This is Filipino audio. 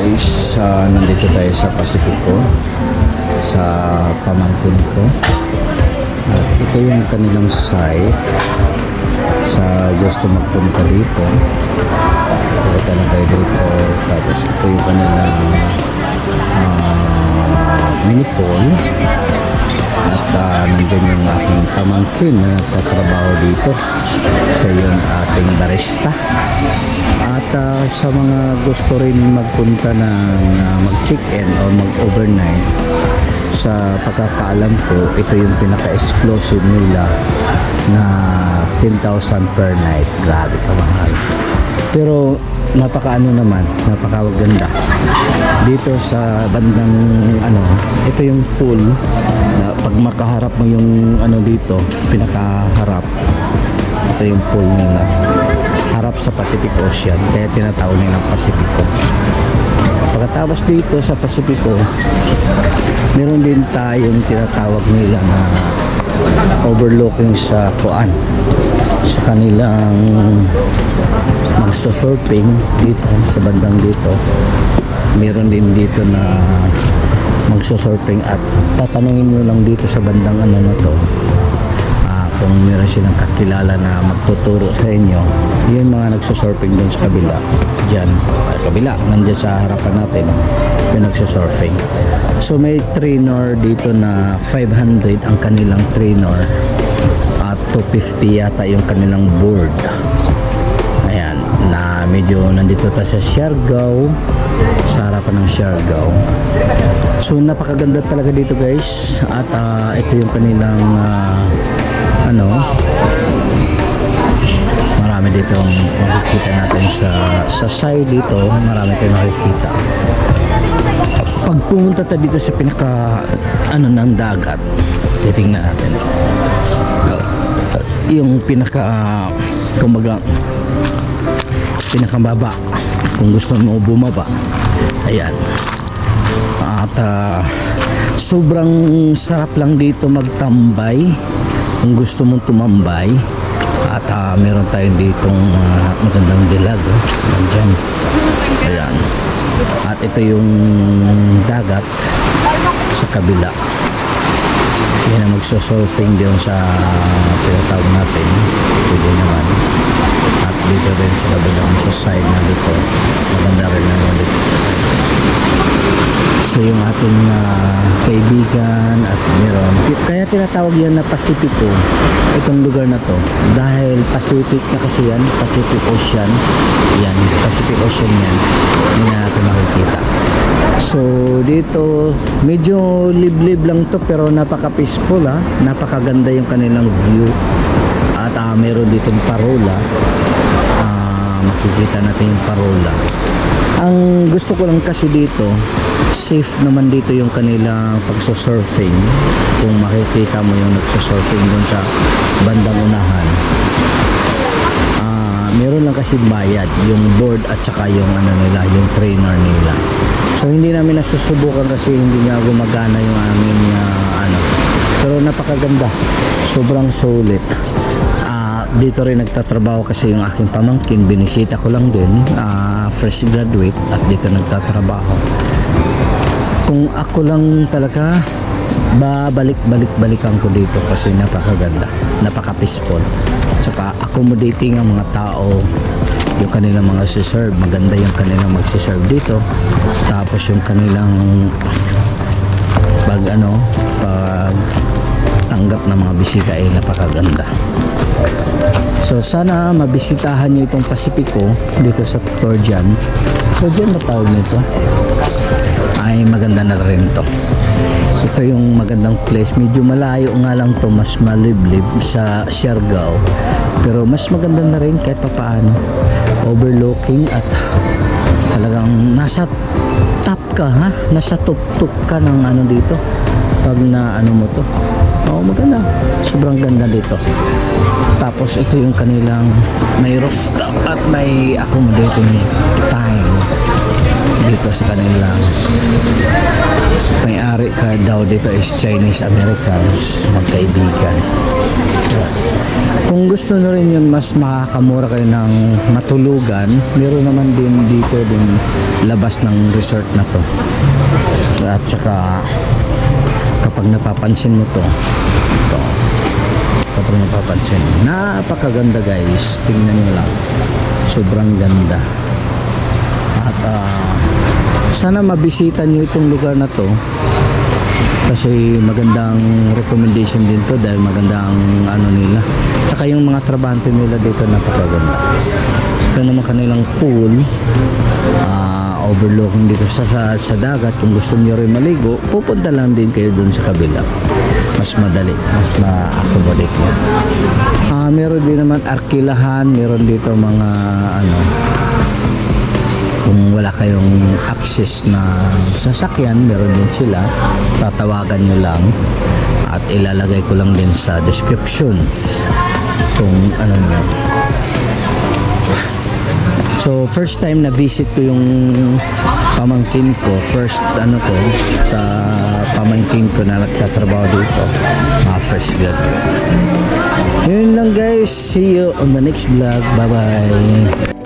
guys, ah, nandito tayo sa Pacifico sa pamangkin ko. At ito yung kanilang site sa gusto magpunta dito. Punta na tayo dito. Tapos ito yung kanilang ah, mini pool. At uh, nandyan yung aking pamangkin na nagtatrabaho dito. Siya yung ating barista. At ah, sa mga gusto rin magpunta na, na mag-check-in o mag-overnight, sa pagkakaalam ko, ito yung pinaka-exclusive nila na 10,000 per night. Grabe kamahal. Pero napakaano naman, napakaganda. Dito sa bandang ano, ito yung pool na pag makaharap mo yung ano dito, pinakaharap. Ito yung pool nila. Harap sa Pacific Ocean, kaya tinatawag nilang Pacifico. Pagkatapos dito sa Pacifico, meron din tayong tinatawag nila na overlooking sa kuan sa kanilang magsusurfing dito sa bandang dito meron din dito na magsusurfing at tatanungin nyo lang dito sa bandang ano na to ah, kung meron silang kakilala na magtuturo sa inyo yun mga nagsusurfing dun sa kabila. Dyan, ay kabila, nandyan sa harapan natin yung nagsusurfing. So may trainer dito na 500 ang kanilang trainer at 250 yata yung kanilang board. Ayan na medyo nandito ta sa Siargao sa harapan ng Siargao. So napakaganda talaga dito guys. At ah, ito yung kanilang ah, ano marami dito makikita natin sa sa side dito marami tayong makikita. Pag pumunta tayo dito sa pinaka ano ng dagat titingnan natin. Yung pinaka uh, kumbaga pinakababa kung gusto mo bumaba. Ayan. At ah, sobrang sarap lang dito magtambay kung gusto mong tumambay at ah, meron tayong ditong ah, magandang dilag oh. at ito yung dagat sa kabila magsusurfing doon sa tinatawag natin pwede naman. At dito rin sa kabilang sa side na dito maganda rin naman dito so yung ating ah, kaibigan at meron. Kaya tinatawag yan na Pacifico itong lugar na to. Dahil Pacific na kasi yan Pacific Ocean. Yan Pacific Ocean yan. Na natin makikita So dito medyo liblib lang to pero napaka peaceful ha. Napakaganda yung kanilang view. At ah, meron ditong parola. Ah, makikita natin yung parola. Ang gusto ko lang kasi dito, safe naman dito yung kanilang pagsusurfing. Kung makikita mo yung nagsusurfing dun sa bandang unahan. Meron lang kasi bayad yung board at saka yung ano nila, yung trainer nila. So hindi namin nasusubukan kasi hindi nga gumagana yung aming ah, ano. Pero napakaganda. Sobrang sulit. Ah, dito rin nagtatrabaho kasi yung aking pamangkin. Binisita ko lang din. ah, fresh graduate at dito nagtatrabaho. Kung ako lang talaga babalik-balik-balikan ko dito kasi napakaganda. Napaka-peaceful. Tsaka accommodating ang mga tao yung kanilang mga serve maganda yung kanilang magsiserve dito. Tapos yung kanilang pag ano pag tanggap ng mga bisita ay napakaganda. So sana mabisitahan nyo itong Pacifico dito sa Torjan Torjan na tawag nito. Ay maganda na rin to ito yung magandang place. Medyo malayo nga lang to mas maliblib sa Siargao. Pero mas maganda na rin kahit papaano. Overlooking at talagang nasa top ka ha? Nasa top ka ng ano dito. Pag na ano mo to. Oo maganda. Sobrang ganda dito. Tapos ito yung kanilang may rooftop at may accommodating time dito sa kanilang may-ari ka daw dito is Chinese Americans magkaibigan. Kung gusto nyo rin yun mas makakamura kayo ng matulugan. Meron naman din dito din labas ng resort na to. At saka kapag napapansin mo to ito kapag napapansin napakaganda guys. Tingnan nyo lang. Sobrang ganda at ah, sana mabisita nyo itong lugar na to. Kasi magandang recommendation din to dahil magandang ano nila. Tsaka yung mga trabante nila dito napakaganda. Ito naman kanilang pool. Ah, overlooking dito sa, sa, sa dagat. Kung gusto niyo rin maligo pupunta lang din kayo dun sa kabila. Mas madali mas na-accommodate nyo ah, meron din naman arkilahan. Meron dito mga ano kung wala kayong access na sasakyan, meron din sila. Tatawagan nyo lang at ilalagay ko lang din sa description kung ano nyo. So, first time na visit ko yung pamangkin ko. First, ano ko, sa pamangkin ko na nagtatrabaho dito. Mga first grad. Yun lang guys. See you on the next vlog. Bye-bye.